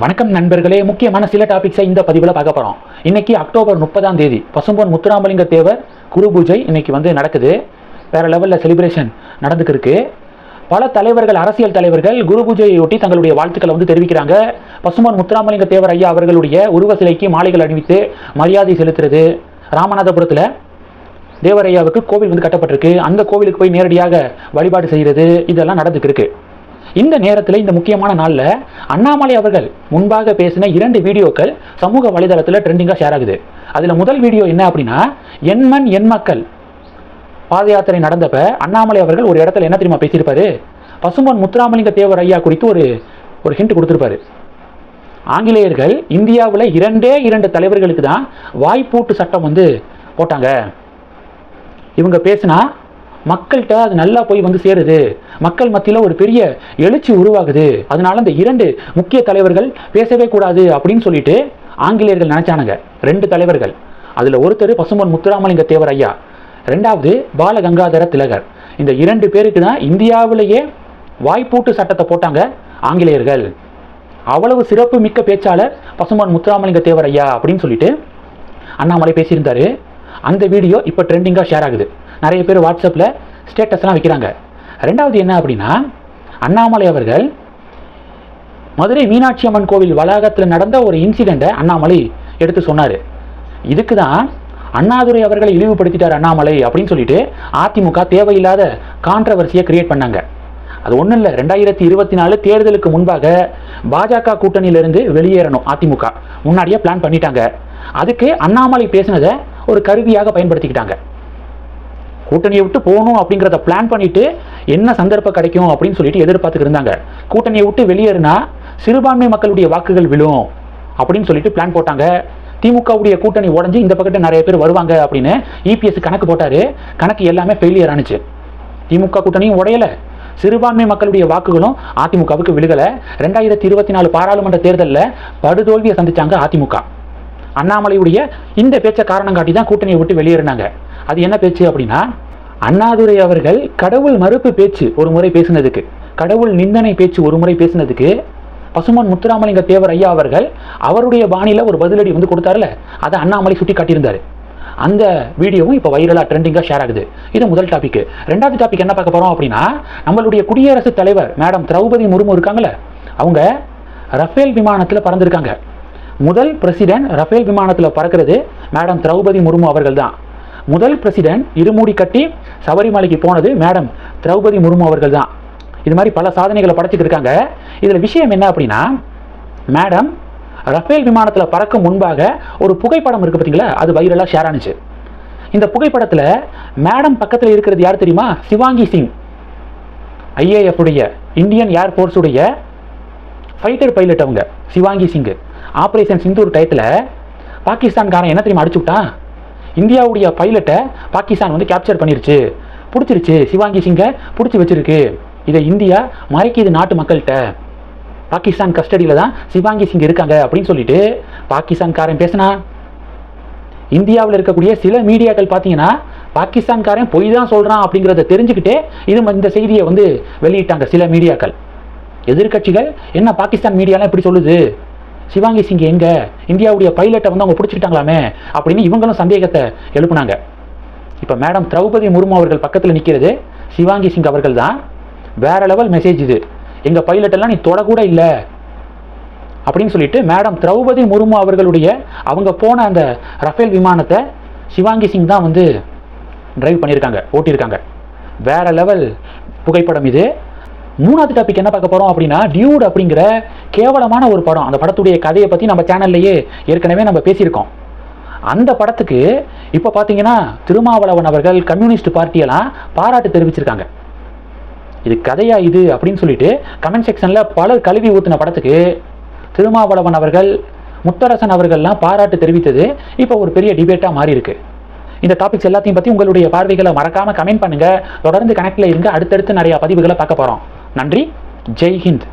வணக்கம் நண்பர்களே முக்கியமான சில டாபிக்ஸை இந்த பதிவில் பார்க்க போகிறோம் இன்றைக்கி அக்டோபர் முப்பதாம் தேதி பசும்பொன் முத்துராமலிங்க தேவர் குரு பூஜை இன்னைக்கு வந்து நடக்குது. வேற லெவலில் செலிப்ரேஷன் நடந்துக்கிருக்கு பல தலைவர்கள் அரசியல் தலைவர்கள் குரு பூஜையொட்டி தங்களுடைய வாழ்த்துக்களை வந்து தெரிவிக்கிறாங்க. பசும்பொன் முத்துராமலிங்க தேவர் ஐயா அவர்களுடைய உருவ சிலைக்கு மாலைகள் அணிவித்து மரியாதை செலுத்துறது. ராமநாதபுரத்தில் தேவரையாவுக்கு கோவில் வந்து கட்டப்பட்டிருக்கு. அந்த கோவிலுக்கு போய் நேரடியாக வழிபாடு செய்கிறது இதெல்லாம் நடந்துக்கிருக்கு இந்த நேரத்தில் இந்த முக்கியமான நாளில் அண்ணாமலை அவர்கள் முன்பாக பேசின இரண்டு வீடியோக்கள் சமூக வலைதளத்தில் ட்ரெண்டிங்காக ஷேர் ஆகுது. அதில் முதல் வீடியோ என்ன அப்படின்னா எண்மண் எண் மக்கள். பாத யாத்திரை நடந்தப்ப அண்ணாமலை அவர்கள் ஒரு இடத்துல என்ன தெரியுமா பேசியிருப்பாரு? பசும்பொன் முத்துராமலிங்க தேவர் ஐயா குறித்து ஒரு ஒரு ஹிண்ட் கொடுத்துருப்பாரு. ஆங்கிலேயர்கள் இந்தியாவில் இரண்டே இரண்டு தலைவர்களுக்கு தான் வாய்ப்பூட்டு சட்டம் வந்து போட்டாங்க. இவங்க பேசினா மக்கள்கிட்ட அது நல்லா போய் வந்து சேருது. மக்கள் மத்தியில் ஒரு பெரிய எழுச்சி உருவாகுது. அதனால இந்த இரண்டு முக்கிய தலைவர்கள் பேசவே கூடாது அப்படின்னு சொல்லிட்டு ஆங்கிலேயர்கள் நினைச்சானுங்க. ரெண்டு தலைவர்கள். அதில் ஒருத்தர் பசும்பொன் முத்துராமலிங்க தேவர் ஐயா. ரெண்டாவது பாலகங்காதர திலகர். இந்த இரண்டு பேருக்கு தான் இந்தியாவிலேயே வாய்ப்பூட்டு சட்டத்தை போட்டாங்க ஆங்கிலேயர்கள். அவ்வளவு சிறப்பு மிக்க பேச்சாளர் பசுமான் முத்துராமலிங்க தேவர் ஐயா அப்படின்னு சொல்லிட்டு அண்ணாமலை பேசியிருந்தாரு. அந்த வீடியோ இப்போ ட்ரெண்டிங்காக ஷேர் ஆகுது. நிறைய பேர் வாட்ஸ்அப்பில் ஸ்டேட்டஸ்லாம் வைக்கிறாங்க. ரெண்டாவது என்ன அப்படின்னா அண்ணாமலை அவர்கள் மதுரை மீனாட்சி அம்மன் கோவில் வளாகத்தில் நடந்த ஒரு இன்சிடெண்ட்டை அண்ணாமலை எடுத்து சொன்னார். இதுக்கு தான் அண்ணாதுரை அவர்களை இழிவுபடுத்திட்டார் அண்ணாமலை அப்படின்னு சொல்லிட்டு அதிமுக தேவையில்லாத கான்ட்ரவர்சியை கிரியேட் பண்ணாங்க. அது ஒன்றும் இல்லை ரெண்டாயிரத்தி இருபத்தி நாலு தேர்தலுக்கு முன்பாக பாஜக கூட்டணியிலிருந்து வெளியேறணும் அதிமுக. முன்னாடியே பிளான் பண்ணிட்டாங்க. அதுக்கு அண்ணாமலை பேசினதை ஒரு கருவியாக பயன்படுத்திக்கிட்டாங்க. கூட்டணியை விட்டு போகணும் அப்படிங்கிறத பிளான் பண்ணிட்டு என்ன சந்தர்ப்பம் கிடைக்கும் அப்படின்னு சொல்லிட்டு எதிர்பார்த்துட்டு இருந்தாங்க. கூட்டணியை விட்டு வெளியேறினா சிறுபான்மை மக்களுடைய வாக்குகள் விழும் அப்படின்னு சொல்லிட்டு பிளான் போட்டாங்க. திமுகவுடைய கூட்டணி உடஞ்சி இந்த பக்கத்து நிறைய பேர் வருவாங்க அப்படின்னு இபிஎஸ் கணக்கு போட்டார். கணக்கு எல்லாமே ஃபெயிலியர் ஆனுச்சு. திமுக கூட்டணியும் உடையல. சிறுபான்மை மக்களுடைய வாக்குகளும் அதிமுகவுக்கு விழுகலை. ரெண்டாயிரத்தி இருபத்தி நாலு பாராளுமன்ற தேர்தலில் படுதோல்வியை சந்திச்சாங்க அதிமுக. அண்ணாமலையுடைய இந்த பேச்சை காரணம் காட்டி தான் கூட்டணியை விட்டு வெளியேறினாங்க. அது என்ன பேச்சு அப்படின்னா அண்ணாதுரை அவர்கள் கடவுள் மறுப்பு பேச்சு ஒரு முறை பேசினதுக்கு கடவுள் நிந்தனை பேச்சு ஒரு முறை பேசினதுக்கு பசுமான் முத்துராமலிங்க தேவர் ஐயா அவர்கள் அவருடைய பாணியில் ஒரு பதிலடி வந்து கொடுத்தாருல அதை அண்ணாமலை சுட்டி காட்டியிருந்தார் அந்த வீடியோவும் இப்போ வைரலாக ட்ரெண்டிங்காக ஷேர் ஆகுது. இது முதல் டாபிக் ரெண்டாவது டாபிக் என்ன பார்க்க போகிறோம் அப்படின்னா நம்மளுடைய குடியரசுத் தலைவர் மேடம் திரௌபதி முர்மு இருக்காங்களே அவங்க ரஃபேல் விமானத்தில் பறந்திருக்காங்க. முதல் பிரசிடென்ட் ரஃபேல் விமானத்தில் பறக்கிறது மேடம் திரௌபதி முர்மு அவர்கள் தான் முதல் பிரசிடென்ட் இருமூடி கட்டி சபரிமலைக்கு போனது மேடம் திரௌபதி முர்மு அவர்கள் தான் இது மாதிரி பல சாதனைகளை படைச்சிட்டு இருக்காங்க. இதில் விஷயம் என்ன அப்படின்னா மேடம் ரஃபேல் விமானத்தில் பறக்கும் முன்பாக ஒரு புகைப்படம் இருக்குது பார்த்தீங்களா அது வைரலாக ஷேர் ஆனுச்சு. இந்த புகைப்படத்தில் மேடம் பக்கத்தில் இருக்கிறது யார் தெரியுமா? சிவாங்கி சிங். ஐஏஎஃப் உடைய இந்தியன் ஏர்ஃபோர்ஸுடைய ஃபைட்டர் பைலட் அவங்க சிவாங்கி சிங்கு. ஆப்ரேஷன் சிந்தூர் டயத்தில் பாகிஸ்தான்காரன் என்ன தெரியுமா அடிச்சு விட்டான்? இந்தியாவுடைய பைலட்டை பாகிஸ்தான் வந்து கேப்சர் பண்ணிருச்சு. பிடிச்சிருச்சு. சிவாங்கி சிங்கை பிடிச்சி வச்சிருக்கு. இதை இந்தியா மறைக்கிது நாட்டு மக்கள்கிட்ட. பாகிஸ்தான் கஸ்டடியில் தான் சிவாங்கி சிங் இருக்காங்க அப்படின்னு சொல்லிட்டு பாகிஸ்தான்காரன் பேசினா. இந்தியாவில் இருக்கக்கூடிய சில மீடியாக்கள் பார்த்தீங்கன்னா பாகிஸ்தான்காரன் பொய் தான் சொல்கிறான் அப்படிங்கிறத தெரிஞ்சுக்கிட்டே இது ம- இந்த செய்தியை வந்து வெளியிட்டாங்க சில மீடியாக்கள். எதிர்க்கட்சிகள் என்ன பாகிஸ்தான் மீடியாலாம் இப்படி சொல்லுது? சிவாங்கி சிங் எங்க? இந்தியாவுடைய பைலட்டை வந்து அவங்க பிடிச்சிக்கிட்டாங்களாமே? அப்படின்னு இவங்களும் சந்தேகத்தை எழுப்புனாங்க. இப்போ மேடம் திரௌபதி முர்மு அவர்கள் பக்கத்தில் நிற்கிறது சிவாங்கி சிங் அவர்கள் தான் வேற லெவல் மெசேஜ் இது. எங்கள் பைலட்டெல்லாம் நீ தொடக்கூட இல்லை. அப்படின்னு சொல்லிட்டு மேடம் திரௌபதி முர்மு அவர்களுடைய அவங்க போன அந்த ரஃபேல் விமானத்தை சிவாங்கி சிங் தான் வந்து டிரைவ் பண்ணியிருக்காங்க ஓட்டியிருக்காங்க வேற லெவல் புகைப்படம் இது. மூணாவது டாபிக் என்ன பார்க்க போகிறோம் அப்படின்னா டியூட் அப்படிங்கிற கேவலமான ஒரு படம். அந்த படத்துடைய கதையை பற்றி நம்ம சேனல்லையே ஏற்கனவே நம்ம பேசியிருக்கோம். அந்த படத்துக்கு இப்போ பார்த்தீங்கன்னா திருமாவளவன் அவர்கள் கம்யூனிஸ்ட் பார்ட்டியெல்லாம் பாராட்டு தெரிவிச்சிருக்காங்க. இது கதையா இது அப்படின்னு சொல்லிட்டு கமெண்ட் செக்ஷனில் பலர் கழுவி ஊற்றின படத்துக்கு திருமாவளவன் அவர்கள் முத்தரசன் அவர்கள்லாம் பாராட்டு தெரிவித்தது இப்போ ஒரு பெரிய டிபேட்டாக மாறி இருக்கு இந்த டாபிக்ஸ் எல்லாத்தையும் பற்றி உங்களுடைய பார்வைகளை மறக்காமல் கமெண்ட் பண்ணுங்கள் தொடர்ந்து கனெக்டில் இருங்க. அடுத்தடுத்து நிறையா பதிவுகளை பார்க்க போகிறோம் நன்றி. ஜெய்ஹிந்த்.